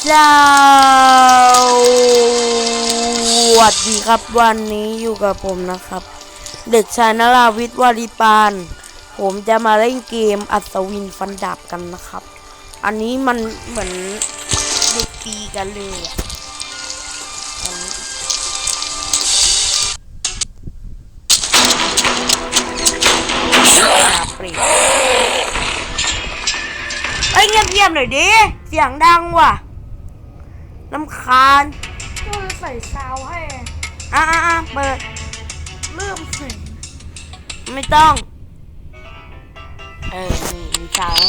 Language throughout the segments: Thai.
สวัสดีครับวันนี้อยู่กับผมนะครับ เด็กชายนราวิทย์วาริปาน ผมจะมาเล่นเกมอัศวินฟันดาบกันนะครับ อันนี้มันเหมือนเด็กตีกันเลยอะอันนี้ดาบเปรียบเอ้ยเงียบๆหน่อยดิ เสียงดังว่ะ ลำคาญก็ใส่ซาวให้อะอะอะเปิด เริ่มเสียงไม่ต้อง เออนี่มีสาว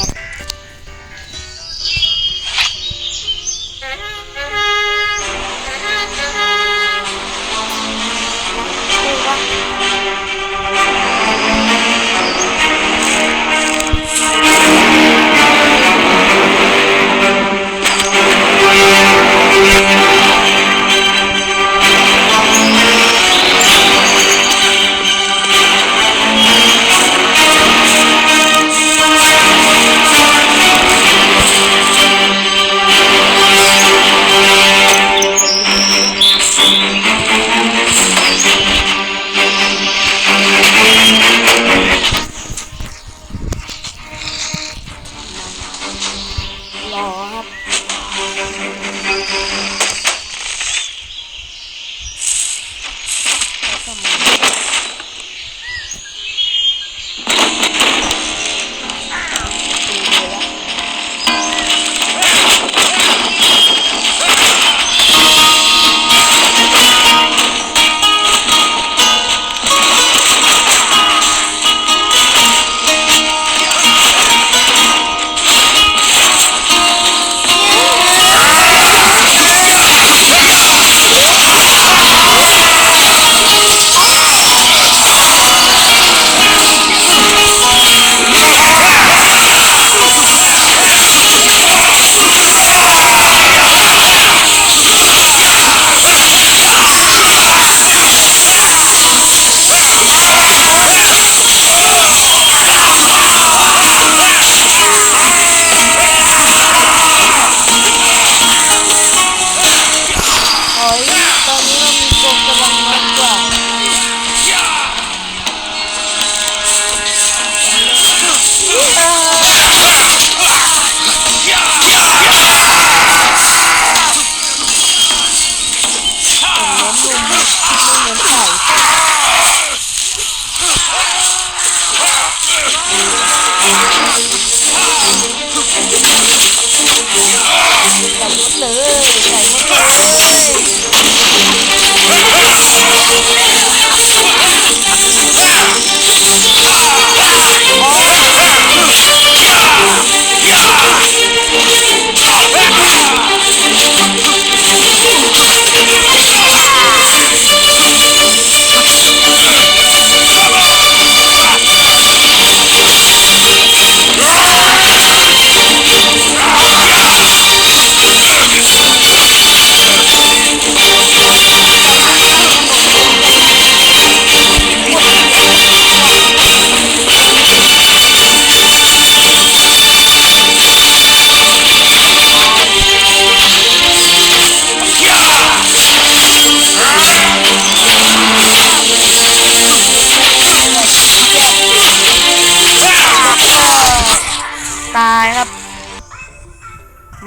ตายครับ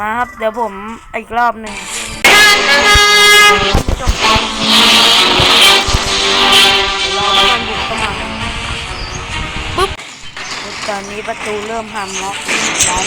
มาครับ เดี๋ยวผมอีกรอบหนึ่งจบรอให้มันหยุดเข้ามาปุ๊บตอนนี้ประตูเริ่มหำล็อกร้อน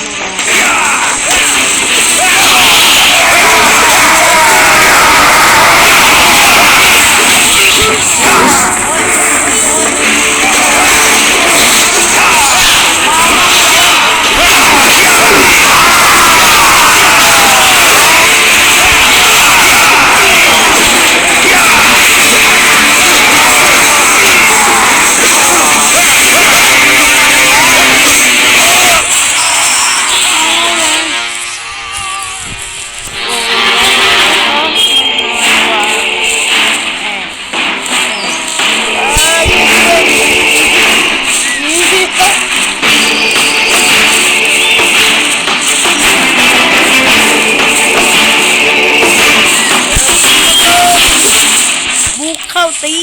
ุกเลยตี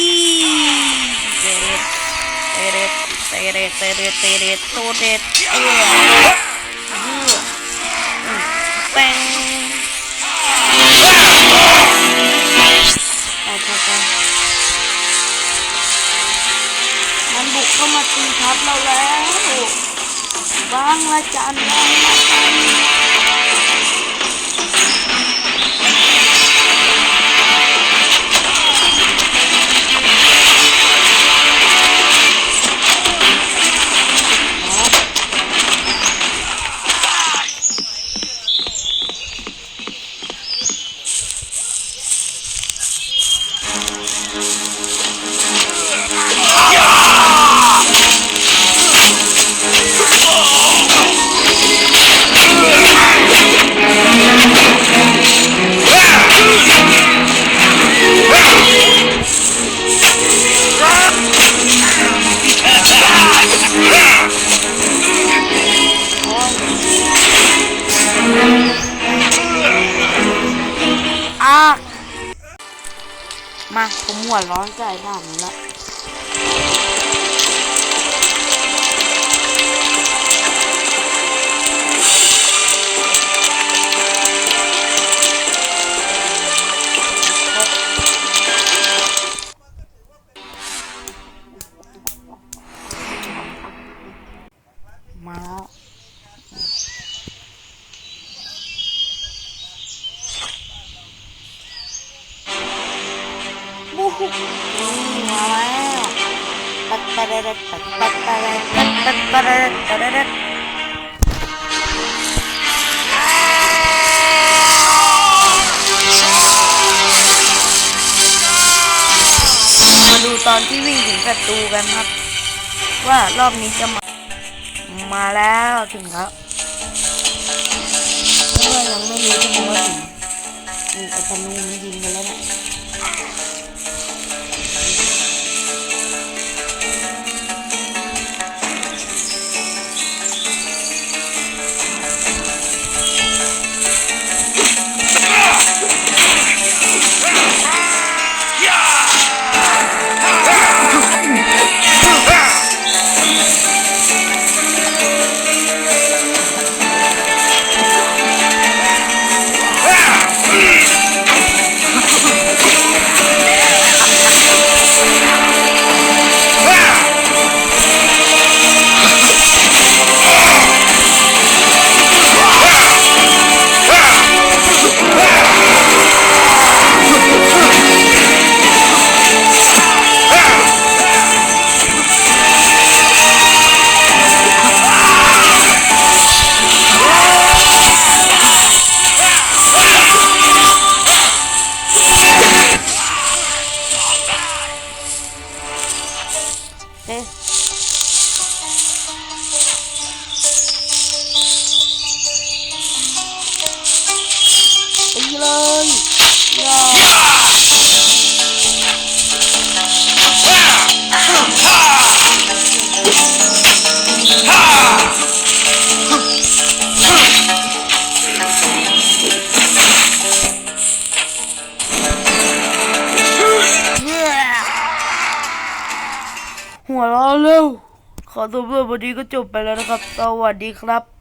เตเรตเตเรตเตเรตเตเรตเตเรตโตเรตเออแปงไปไปไปมันบุกเข้ามาตีทับเราแล้ววางละจันวางละจัน ผมหัวร้อนใจด่านนี้ละ มาวตัดปัดปัดปัดปัดปัดปัดปัดปัดปัดมาดูตอนที่วิ่งถึงศัตรูกันครับ ว่ารอบนี้จะมา มาแล้วถึงแล้วเพื่อนยังไม่รู้จะมาถึงนี่ไอ้ธนูมันยิงกันแล้วเนี่ย ขอตัวเพื่อวันนี้ก็จบไปแล้วนะครับ สวัสดีครับ